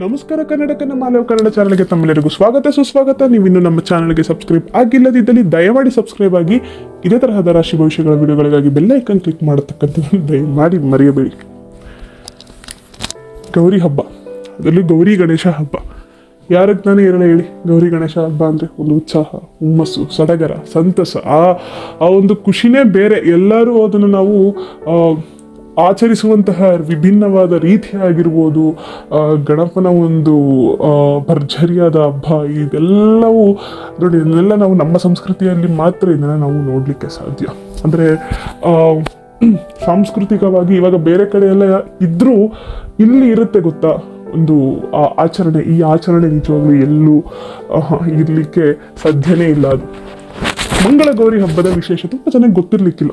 ನಮಸ್ಕಾರ ಕನ್ನಡ ಕನ್ನಡ ಮಾಲವ ಕನ್ನಡ ಚಾನಲ್ಗೆ ತಮ್ಮೆಲ್ಲರಿಗೂ ಸ್ವಾಗತ. ಸುಸ್ವಾಗತ. ನೀವು ಇನ್ನು ನಮ್ಮ ಚಾನಲ್ಗೆ ಸಬ್ಸ್ಕ್ರೈಬ್ ಆಗಿಲ್ಲದಿದ್ದಲ್ಲಿ ದಯಮಾಡಿ ಸಬ್ಸ್ಕ್ರೈಬ್ ಆಗಿ, ಇದೇ ತರಹದ ರಾಶಿ ಭವಿಷ್ಯಗಳ ವಿಡಿಯೋಗಳಿಗಾಗಿ ಬೆಲ್ ಐಕನ್ ಕ್ಲಿಕ್ ಮಾಡತಕ್ಕಂಥದ್ದು ದಯಮಾಡಿ ಮರೆಯಬೇಡಿ. ಗೌರಿ ಹಬ್ಬ. ಅದರಲ್ಲಿ ಗೌರಿ ಗಣೇಶ ಹಬ್ಬ. ಯಾರಿಗೆ ನಾನು ಇರಲ್ಲ ಹೇಳಿ? ಗೌರಿ ಗಣೇಶ ಹಬ್ಬ ಅಂದರೆ ಒಂದು ಉತ್ಸಾಹ, ಹುಮ್ಮಸ್ಸು, ಸಡಗರ, ಸಂತಸ. ಆ ಆ ಒಂದು ಖುಷಿನೇ ಬೇರೆ. ಎಲ್ಲರೂ ಅದನ್ನು ನಾವು ಆಚರಿಸುವಂತಹ ವಿಭಿನ್ನವಾದ ರೀತಿಯಾಗಿರ್ಬೋದು ಗಣಪನ ಒಂದು ಭರ್ಜರಿಯಾದ ಹಬ್ಬ, ಇದೆಲ್ಲವೂ ನೋಡಿ, ಇದನ್ನೆಲ್ಲ ನಾವು ನಮ್ಮ ಸಂಸ್ಕೃತಿಯಲ್ಲಿ ಮಾತ್ರ ಇದನ್ನು ನಾವು ನೋಡಲಿಕ್ಕೆ ಸಾಧ್ಯ. ಅಂದರೆ ಸಾಂಸ್ಕೃತಿಕವಾಗಿ ಇವಾಗ ಬೇರೆ ಕಡೆ ಇದ್ದರೂ ಇಲ್ಲಿ ಇರುತ್ತೆ ಗೊತ್ತಾ ಒಂದು ಆಚರಣೆ. ಈ ಆಚರಣೆ ನಿಜವಾಗ್ಲೂ ಎಲ್ಲೂ ಇರ್ಲಿಕ್ಕೆ ಸಾಧ್ಯನೇ ಇಲ್ಲ ಅದು. ಮಂಗಳ ಗೌರಿ ಹಬ್ಬದ ವಿಶೇಷ ತುಂಬ ಚೆನ್ನಾಗಿ ಗೊತ್ತಿರ್ಲಿಕ್ಕಿಲ್ಲ.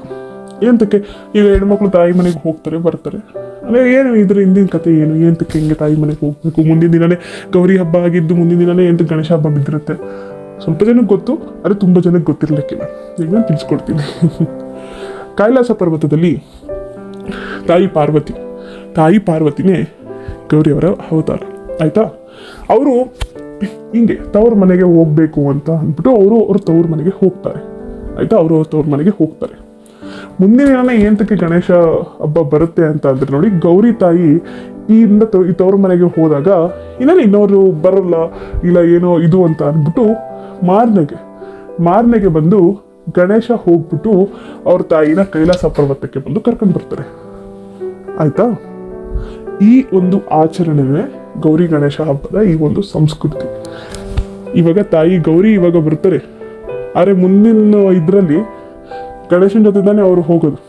ಏನಂತಕ್ಕೆ ಈಗ ಹೆಣ್ಮಕ್ಳು ತಾಯಿ ಮನೆಗೆ ಹೋಗ್ತಾರೆ, ಬರ್ತಾರೆ. ಅಂದರೆ ಏನು ಇದ್ರ ಹಿಂದಿನ ಕತೆ ಏನು? ಏನಂತಕ್ಕೆ ಹಿಂಗೆ ತಾಯಿ ಮನೆಗೆ ಹೋಗ್ಬೇಕು? ಮುಂದಿನ ದಿನನೇ ಗೌರಿ ಹಬ್ಬ ಆಗಿದ್ದು ಮುಂದಿನ ದಿನನೇ ಎಂತ ಗಣೇಶ ಹಬ್ಬ ಬಿದ್ದಿರುತ್ತೆ? ಸ್ವಲ್ಪ ಜನಕ್ಕೆ ಗೊತ್ತು, ಆದರೆ ತುಂಬ ಜನಕ್ಕೆ ಗೊತ್ತಿರಲಿಕ್ಕಿಲ್ಲ. ಈಗ ನಾನು ತಿಳಿಸ್ಕೊಡ್ತೀನಿ. ಕೈಲಾಸ ಪರ್ವತದಲ್ಲಿ ತಾಯಿ ಪಾರ್ವತಿ, ತಾಯಿ ಪಾರ್ವತಿನೇ ಗೌರಿಯವರ ಅವತಾರ. ಆಯಿತಾ? ಅವರು ಹಿಂಗೆ ತವ್ರ ಮನೆಗೆ ಹೋಗ್ಬೇಕು ಅಂತ ಅಂದ್ಬಿಟ್ಟು ಅವರು ಅವ್ರ ತವ್ರ ಮನೆಗೆ ಹೋಗ್ತಾರೆ. ಆಯಿತಾ? ಅವರು ಅವ್ರ ತವ್ರ ಮನೆಗೆ ಹೋಗ್ತಾರೆ. ಮುಂದಿನ ದಿನ ಏಂತಕ್ಕೆ ಗಣೇಶ ಹಬ್ಬ ಬರುತ್ತೆ ಅಂತ ಅಂದ್ರೆ ನೋಡಿ, ಗೌರಿ ತಾಯಿ ಈ ಇಂದ ತವ್- ಈ ತವ್ರ ಮನೆಗೆ ಹೋದಾಗ ಇನ್ನೇನು ಇನ್ನೋರು ಬರಲ್ಲ, ಇಲ್ಲ ಏನೋ ಇದು ಅಂತ ಅಂದ್ಬಿಟ್ಟು ಮಾರನೆಗೆ ಮಾರನೆಗೆ ಬಂದು ಗಣೇಶ ಹೋಗ್ಬಿಟ್ಟು ಅವ್ರ ತಾಯಿನ ಕೈಲಾಸ ಪರ್ವತಕ್ಕೆ ಬಂದು ಕರ್ಕೊಂಡು ಬರ್ತಾರೆ. ಆಯ್ತಾ? ಈ ಒಂದು ಆಚರಣೆನೇ ಗೌರಿ ಗಣೇಶ ಹಬ್ಬದ ಈ ಒಂದು ಸಂಸ್ಕೃತಿ. ಇವಾಗ ತಾಯಿ ಗೌರಿ ಇವಾಗ ಬರ್ತಾರೆ. ಆದರೆ ಮುಂದಿನ ಇದರಲ್ಲಿ ಗಣೇಶನ ಜೊತೆ ತಾನೇ ಅವರು ಹೋಗೋದು.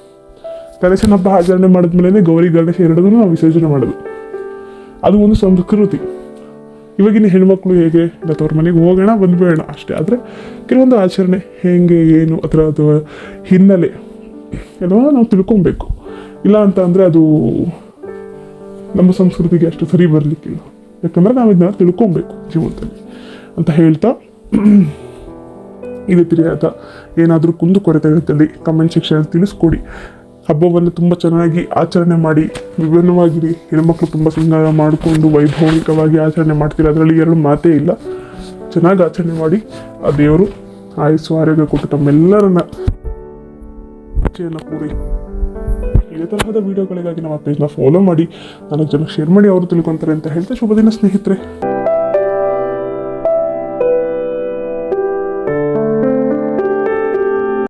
ಗಣೇಶನ ಹಬ್ಬ ಆಚರಣೆ ಮಾಡಿದ್ಮೇಲೆ ಗೌರಿ, ಗಣೇಶ ಎರಡನ್ನೂ ನಾವು ವಿಸರ್ಜನೆ ಮಾಡೋದು. ಅದು ಒಂದು ಸಂಸ್ಕೃತಿ. ಇವಾಗಿನ ಹೆಣ್ಮಕ್ಳು ಹೇಗೆ? ಅವ್ರ ಮನೆಗೆ ಹೋಗೋಣ ಬಂದ್ಬೇಡ ಅಷ್ಟೇ. ಆದರೆ ಕೆಲವೊಂದು ಆಚರಣೆ ಹೇಗೆ, ಏನು ಅದರ ಅದು ಹಿನ್ನೆಲೆ ಎಲ್ಲ ನಾವು ತಿಳ್ಕೊಬೇಕು. ಇಲ್ಲ ಅಂತ ಅಂದರೆ ಅದು ನಮ್ಮ ಸಂಸ್ಕೃತಿಗೆ ಅಷ್ಟು ಸರಿ ಬರಲಿಕ್ಕಿಲ್ಲ. ಯಾಕಂದರೆ ನಾವು ಇದನ್ನ ತಿಳ್ಕೊಬೇಕು ಜೀವನದಲ್ಲಿ ಅಂತ ಹೇಳ್ತಾ ಇದೇ ತಿಳಿಯಾದ ಏನಾದರೂ ಕುಂದುಕೊರತೆಗಳಿದ್ದಲ್ಲಿ ಕಮೆಂಟ್ ಸೆಕ್ಷನ್ ತಿಳಿಸ್ಕೊಡಿ. ಹಬ್ಬವನ್ನು ತುಂಬ ಚೆನ್ನಾಗಿ ಆಚರಣೆ ಮಾಡಿ, ವಿಭಿನ್ನವಾಗಿರಿ. ಹೆಣ್ಮಕ್ಳು ತುಂಬ ಸಿಂಗಾರ ಮಾಡಿಕೊಂಡು ವೈಭವಿಕವಾಗಿ ಆಚರಣೆ ಮಾಡ್ತೀರ? ಅದರಲ್ಲಿ ಎರಡು ಮಾತೇ ಇಲ್ಲ. ಚೆನ್ನಾಗಿ ಆಚರಣೆ ಮಾಡಿ, ಆ ದೇವರು ಆಯುಸ್ಸು, ಆರೋಗ್ಯ ಕೊಟ್ಟು ತಮ್ಮೆಲ್ಲರನ್ನ ಪೂರೈ ಇದೇ ತರಹದ ವಿಡಿಯೋಗಳಿಗಾಗಿ ನಮ್ಮ ಪೇಜ್ನ ಫಾಲೋ ಮಾಡಿ. ನಾಲ್ಕು ಜನ ಶೇರ್ ಮಾಡಿ ಅವರು ತಿಳ್ಕೊತಾರೆ ಅಂತ ಹೇಳ್ತಾ ಶುಭ ದಿನ ಸ್ನೇಹಿತರೆ.